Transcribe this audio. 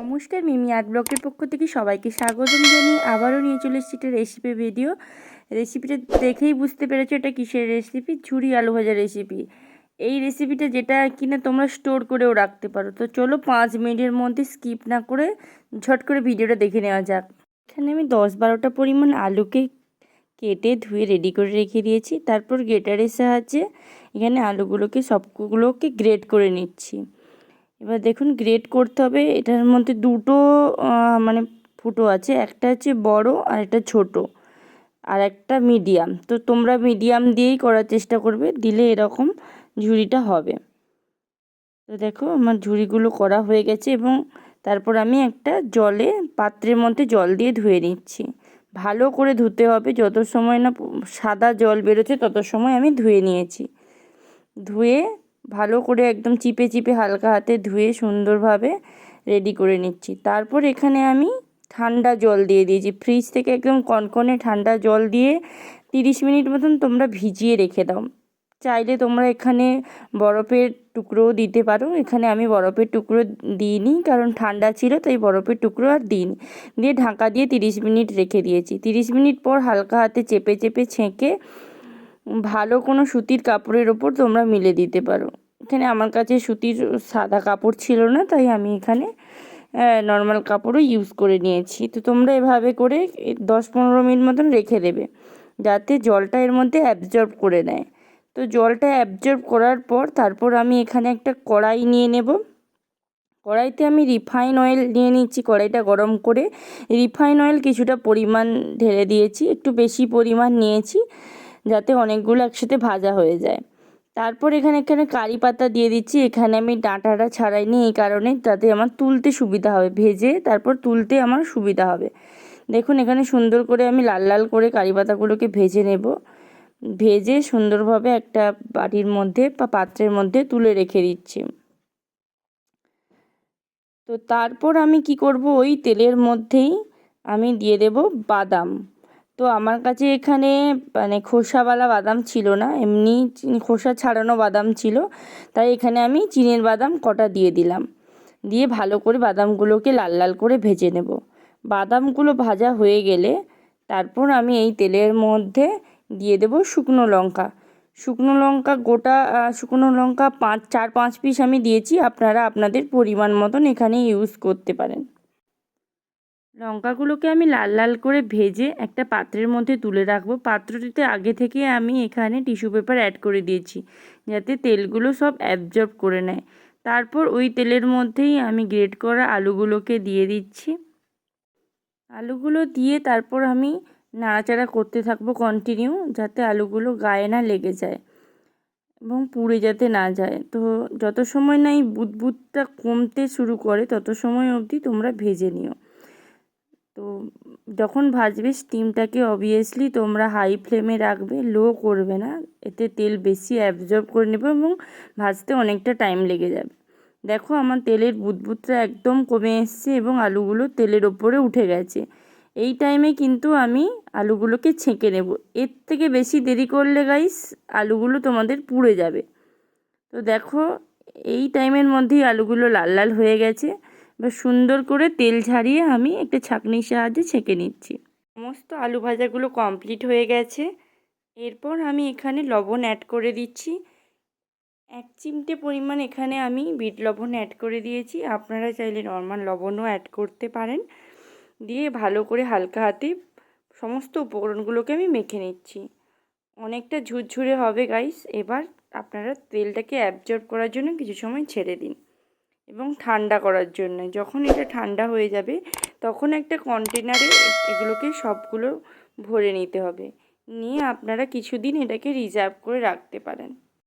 নমস্কার, মিমি আর্ট ব্লকের পক্ষ থেকে সবাইকে স্বাগতম জানিয়ে আবারও নিয়ে চলে এসেছি একটা রেসিপি ভিডিও রেসিপিটা দেখেই বুঝতে পেরেছ এটা কিসের রেসিপি ঝুরি আলু ভাজা রেসিপি এই রেসিপিটা যেটা কিনা তোমরা স্টোর করেও রাখতে পারো। তো চলো পাঁচ মিনিটের মধ্যে স্কিপ না করে ঝট করে ভিডিওটা দেখে নেওয়া যাক। এখানে আমি দশ বারোটা পরিমাণ আলুকে কেটে ধুয়ে রেডি করে রেখে দিয়েছি। তারপর গ্রেটারের সাহায্যে এখানে আলুগুলোকে সবগুলোকে গ্রেট করে নিচ্ছি। এবার দেখুন গ্রেট করতে হবে, এটার মধ্যে দুটো মানে ফুটো আছে, একটা হচ্ছে বড় আর একটা ছোট আর একটা মিডিয়াম তো তোমরা মিডিয়াম দিয়েই করার চেষ্টা করবে, দিলে এরকম ঝুড়িটা হবে। তো দেখো আমার ঝুড়িগুলো করা হয়ে গেছে এবং তারপর আমি একটা জলে, পাত্রের মধ্যে জল দিয়ে ধুয়ে নিচ্ছি। ভালো করে ধুতে হবে, যত সময় না সাদা জল বেরোচ্ছে তত সময় আমি ধুয়ে নিয়েছি। ধুয়ে ভালো করে একদম চিপে চিপে হালকা হাতে ধুয়ে সুন্দরভাবে রেডি করে নিচ্ছি। তারপর এখানে আমি ঠান্ডা জল দিয়ে দিয়েছি। ফ্রিজ থেকে একদম কনকনে ঠান্ডা জল দিয়ে তিরিশ মিনিট মতন তোমরা ভিজিয়ে রেখে দাও। চাইলে তোমরা এখানে বরফের টুকরোও দিতে পারো। এখানে আমি বরফের টুকরো দিইনি কারণ ঠান্ডা ছিল, তাই বরফের টুকরো আর দিইনি। দিয়ে ঢাকা দিয়ে তিরিশ মিনিট রেখে দিয়েছি। তিরিশ মিনিট পর হালকা হাতে চেপে চেপে ছেঁকে ভালো কোনো সুতির কাপড়ের ওপর তোমরা মিলে দিতে পারো। এখানে আমার কাছে সুতির সাদা কাপড় ছিল না, তাই আমি এখানে নর্মাল কাপড়ও ইউজ করে নিয়েছি। তো তোমরা এভাবে করে দশ পনেরো মিনিট মতন রেখে দেবে, যাতে জলটা এর মধ্যে অ্যাবজর্ব করে নেয়। তো জলটা অ্যাবজর্ব করার পর তারপর আমি এখানে একটা কড়াই নিয়ে নেব। কড়াইতে আমি রিফাইন অয়েল নিয়ে নিচ্ছি, কড়াইটা গরম করে। রিফাইন অয়েল কিছুটা পরিমাণ ঢেলে দিয়েছি, একটু বেশি পরিমাণ নিয়েছি। যাতে অনেকগুলো একসাথে ভাজা হয়ে যায়। তারপর এখানে এখানে কারি পাতা দিয়ে দিচ্ছি। এখানে আমি ডাঁটাটা ছাড়াইনি এই কারণে। তাতে আমার তুলতে সুবিধা হবে। ভেজে তারপর তুলতে আমার সুবিধা হবে। দেখুন, এখানে সুন্দর করে আমি লাল লাল করে কারি পাতাগুলোকে ভেজে নেব। ভেজে সুন্দরভাবে একটা বাটির মধ্যে বা পাত্রের মধ্যে তুলে রেখে দিচ্ছি। তো তারপর আমি কি করব? ওই তেলের মধ্যেই আমি দিয়ে দেব বাদাম। তো আমার কাছে এখানে মানে খোসাওয়ালা বাদাম ছিল না, এমনি খোসা ছাড়ানো বাদাম ছিল। তাই এখানে আমি চিনের বাদাম কটা দিয়ে দিলাম। দিয়ে ভালো করে বাদামগুলোকে লাল লাল করে ভেজে নেব। বাদামগুলো ভাজা হয়ে গেলে তারপর আমি এই তেলের মধ্যে দিয়ে দেব শুকনো লঙ্কা। শুকনো লঙ্কা গোটা শুকনো লঙ্কা পাঁচ, চার, পাঁচ পিস আমি দিয়েছি। আপনারা আপনাদের পরিমাণ মতন এখানে ইউজ করতে পারেন। লঙ্কাগুলোকে আমি লাল লাল করে ভেজে একটা পাত্রের মধ্যে তুলে রাখব। পাত্রটিতে আগে থেকে আমি এখানে টিস্যু পেপার অ্যাড করে দিয়েছি, যাতে তেলগুলো সব অ্যাবজর্ব করে নেয়। তারপর ওই তেলের মধ্যেই আমি গ্রেট করা আলুগুলোকে দিয়ে দিচ্ছি। আলুগুলো দিয়ে তারপর আমি নাড়াচাড়া করতে থাকব কন্টিনিউ যাতে আলুগুলো গায়ে না লেগে যায় এবং পুড়ে যাতে না যায়। তো যত সময় না এই বুদবুদটা কমতে শুরু করে, তত সময় অবধি তোমরা ভেজে নিও। যখন ভাজবে স্টিমটাকে অবভিয়াসলি তোমরা হাই ফ্লেমে রাখবে লো করবে না। এতে তেল বেশি অ্যাবজর্ব করে নেবে এবং ভাজতে অনেকটা টাইম লেগে যাবে। দেখো আমার তেলের বুদবুদটা একদম কমে এসছে এবং আলুগুলো তেলের ওপরে উঠে গেছে। এই টাইমে কিন্তু আমি আলুগুলোকে ছেঁকে নেব। এর থেকে বেশি দেরি করলে গাইস আলুগুলো তোমাদের পুড়ে যাবে। তো দেখো, এই টাইমের মধ্যেই আলুগুলো লাল লাল হয়ে গেছে। এবার সুন্দর করে তেল ঝারিয়ে আমি একটা ছাঁকনির সাহায্যে ছেঁকে নিচ্ছি। সমস্ত আলু ভাজাগুলো কমপ্লিট হয়ে গেছে। এরপর আমি এখানে লবণ অ্যাড করে দিচ্ছি। এক চিমটে পরিমাণ এখানে আমি বিট লবণ অ্যাড করে দিয়েছি। আপনারা চাইলে নর্মাল লবণও অ্যাড করতে পারেন। দিয়ে ভালো করে হালকা হাতে সমস্ত উপকরণগুলোকে আমি মেখে নিচ্ছি। অনেকটা ঝুরঝুরে হবে গাইস এবার আপনারা তেলটাকে অ্যাবজর্ব করার জন্য কিছু সময় ছেড়ে দিন। এবং ঠান্ডা করার জন্য। যখন এটা ঠান্ডা হয়ে যাবে, তখন একটা কন্টেনারে এগুলোকে সবগুলো ভরে নিতে হবে। নিয়ে আপনারা কিছুদিন এটাকে রিজার্ভ করে রাখতে পারেন।